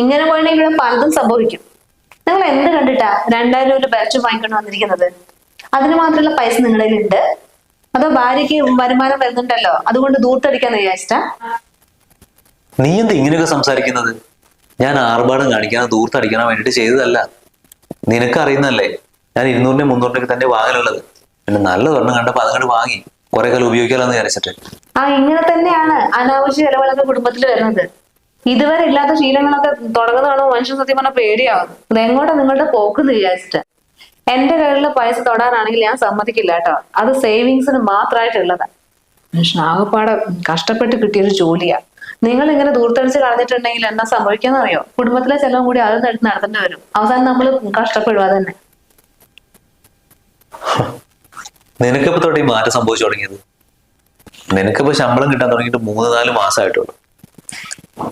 ഇങ്ങനെ പോയിട്ടുണ്ടെങ്കിൽ പലതും സംഭവിക്കും. നിങ്ങൾ എന്ത് കണ്ടിട്ടാ രണ്ടായിരം രൂപ ബാച്ച് വാങ്ങിക്കൊണ്ട് വന്നിരിക്കുന്നത്? അതിന് മാത്രമുള്ള പൈസ നിങ്ങളുടെ ഉണ്ട് അതോ ഭാര്യയ്ക്ക് വരുമാനം വരുന്നുണ്ടല്ലോ? അതുകൊണ്ട് ദൂർത്തടിക്കാന്ന് വിചാരിച്ചാ നീ എന്താ ഇങ്ങനെയൊക്കെ സംസാരിക്കുന്നത്? ഞാൻ ആർഭാടം കാണിക്കാതെ ദൂർത്തടിക്കണം വേണ്ടിയിട്ട് ചെയ്തതല്ല. നിനക്ക് അറിയുന്നല്ലേ ഞാൻ ഇരുന്നൂറിന്റെ മുന്നൂറിന്റെ തന്നെ വാങ്ങലുള്ളത്. പിന്നെ നല്ല ഒരെണ്ണം കണ്ടപ്പോ അതങ്ങോട്ട് വാങ്ങി. കുറെ കാലം ഉപയോഗിക്കാമെന്ന് വിചാരിച്ചിട്ട്. ആ ഇങ്ങനെ തന്നെയാണ് അനാവശ്യ ചെലവുകളൊക്കെ കുടുംബത്തിൽ വരുന്നത്. ഇതുവരെ ഇല്ലാത്ത ശീലങ്ങളൊക്കെ തുടങ്ങുന്നതാണോ മനുഷ്യൻ സത്യം പറഞ്ഞാൽ പേടിയാവും. ഇത് എങ്ങോട്ടാ നിങ്ങളുടെ പോക്കെന്ന് വിചാരിച്ചിട്ട്. എന്റെ കയ്യിലുള്ള പൈസ തൊടാനാണെങ്കിൽ ഞാൻ സമ്മതിക്കില്ല കേട്ടോ. അത് സേവിങ്സിന് മാത്രമായിട്ടുള്ളതാണ് മനുഷ്യൻ ആകെപ്പാടെ കഷ്ടപ്പെട്ട് കിട്ടിയൊരു ജോലിയാ. നിങ്ങൾ ഇങ്ങനെ ദൂർത്തടിച്ച് കളഞ്ഞിട്ടുണ്ടെങ്കിൽ എന്താ സംഭവിക്കാന്ന് അറിയോ കുടുംബത്തിലെ ചെലവും കൂടി അതും എടുത്ത് നടത്തേണ്ടി വരും. അവസാനം നമ്മൾ കഷ്ടപ്പെടുക തന്നെ നിനക്കിപ്പോ തൊട്ട് മാറ്റം സംഭവിച്ചു തുടങ്ങിയത്? നിനക്കിപ്പോ ശമ്പളം കിട്ടാൻ തുടങ്ങിയിട്ട് മൂന്ന് നാല് മാസമായിട്ടുള്ളൂ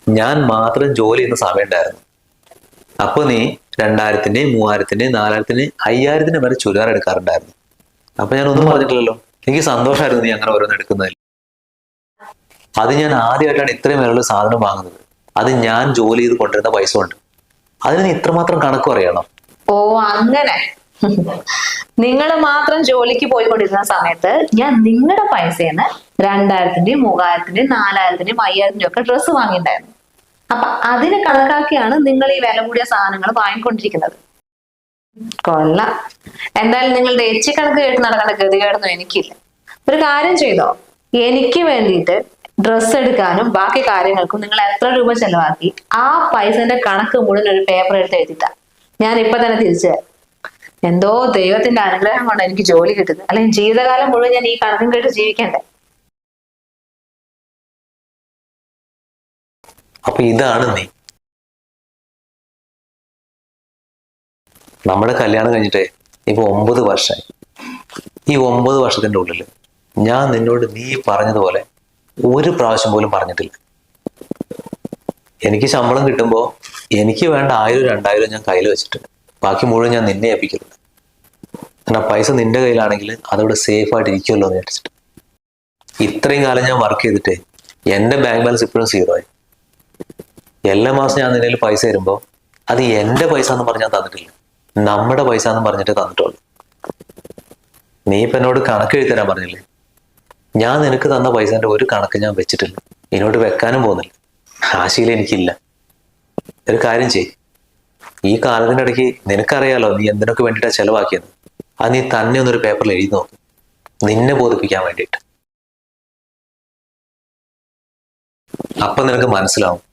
ഞാൻ മാത്രം ജോലി ചെയ്യുന്ന സമയം ഉണ്ടായിരുന്നു. അപ്പൊ നീ രണ്ടായിരത്തിന്റെ മൂവായിരത്തിന്റെ നാലായിരത്തിന് അയ്യായിരത്തിന് വരെ ചുരിദാർ എടുക്കാറുണ്ടായിരുന്നു. അപ്പൊ ഞാൻ ഒന്നും പറഞ്ഞിട്ടില്ലല്ലോ. എനിക്ക് സന്തോഷമായിരുന്നു നീ അങ്ങനെ ഓരോന്ന് എടുക്കുന്നതിൽ. അത് ഞാൻ ആദ്യമായിട്ടാണ് ഇത്രയും വിലയുള്ള സാധനം വാങ്ങുന്നത്. അത് ഞാൻ ജോലി ചെയ്ത് കൊണ്ടിരുന്ന പൈസ കൊണ്ട്. അതിന് ഇത്രമാത്രം കണക്ക് അറിയണം. ഓ അങ്ങനെ. നിങ്ങൾ മാത്രം ജോലിക്ക് പോയിക്കൊണ്ടിരുന്ന സമയത്ത് ഞാൻ നിങ്ങളുടെ പൈസേന്ന് രണ്ടായിരത്തിന്റെയും മൂവായിരത്തിന്റെയും നാലായിരത്തിന്റെയും അയ്യായിരത്തിന്റെയും ഒക്കെ ഡ്രസ്സ് വാങ്ങിയിട്ടുണ്ടായിരുന്നു. അപ്പൊ അതിനെ കണക്കാക്കിയാണ് നിങ്ങൾ ഈ വില കൂടിയ സാധനങ്ങൾ വാങ്ങിക്കൊണ്ടിരിക്കുന്നത്. കൊള്ള. എന്തായാലും നിങ്ങളുടെ എച്ചി കണക്ക് കേട്ട് നടക്കേണ്ട ഗതികേടൊന്നും എനിക്കില്ല. ഒരു കാര്യം ചെയ്തോ? എനിക്ക് വേണ്ടിയിട്ട് ഡ്രസ്സ് എടുക്കാനും ബാക്കി കാര്യങ്ങൾക്കും നിങ്ങൾ എത്ര രൂപ ചെലവാക്കി ആ പൈസന്റെ കണക്ക് മുഴുവൻ ഒരു പേപ്പർ എടുത്ത് എഴുതിട്ടാ ഞാൻ ഇപ്പൊ തന്നെ തിരിച്ചു തരാം. എന്തോ ദൈവത്തിന്റെ അനുഗ്രഹം കൊണ്ട് എനിക്ക് ജോലി കിട്ടുന്നത്. അല്ലെങ്കിൽ ജീവിതകാലം മുഴുവൻ ഞാൻ ഈ കണക്കും കേട്ട് ജീവിക്കണ്ടേ? അപ്പൊ ഇതാണ് നീ. നമ്മുടെ കല്യാണം കഴിഞ്ഞിട്ട് ഇപ്പൊ ഒമ്പത് വർഷമായി ഈ ഒമ്പത് വർഷത്തിന്റെ ഉള്ളിൽ ഞാൻ നിന്നോട് നീ പറഞ്ഞതുപോലെ ഒരു പ്രാവശ്യം പോലും പറഞ്ഞിട്ടില്ല. എനിക്ക് ശമ്പളം കിട്ടുമ്പോൾ എനിക്ക് വേണ്ട ആയിരം രണ്ടായിരം ഞാൻ കയ്യിൽ വെച്ചിട്ടുണ്ട്. ബാക്കി മുഴുവൻ ഞാൻ നിന്നെ ഏൽപ്പിക്കുന്നുണ്ട്. കാരണം പൈസ നിന്റെ കയ്യിലാണെങ്കിൽ അതവിടെ സേഫ് ആയിട്ട് ഇരിക്കുമല്ലോ എന്ന് വിചാരിച്ചിട്ട്. ഇത്രയും കാലം ഞാൻ വർക്ക് ചെയ്തിട്ട് എന്റെ ബാങ്ക് ബാലൻസ് ഇപ്പോഴും സീറോ ആയി. എല്ലാ മാസം ഞാൻ നിന്നതിൽ പൈസ തരുമ്പോൾ അത് എന്റെ പൈസ എന്ന് പറഞ്ഞാൽ തന്നിട്ടില്ല. നമ്മുടെ പൈസ എന്ന് പറഞ്ഞിട്ട് തന്നിട്ടുള്ളൂ. നീ ഇപ്പൊ എന്നോട് കണക്ക് എഴുതി തരാൻ പറഞ്ഞില്ലേ? ഞാൻ നിനക്ക് തന്ന പൈസേന്റെ ഒരു കണക്ക് ഞാൻ വെച്ചിട്ടില്ല. ഇങ്ങോട്ട് വെക്കാനും പോകുന്നില്ല. ആശയിൽ എനിക്കില്ല. ഒരു കാര്യം ചെയ് ഈ കാലത്തിന്റെ ഇടയ്ക്ക് നിനക്കറിയാലോ നീ എന്തിനൊക്കെ വേണ്ടിയിട്ടാണ് ചെലവാക്കിയത്? അത് നീ തന്നെ ഒന്നൊരു പേപ്പറിൽ എഴുതി നോക്ക്. നിന്നെ ബോധിപ്പിക്കാൻ വേണ്ടിയിട്ട്. അപ്പൊ നിനക്ക് മനസ്സിലാവും.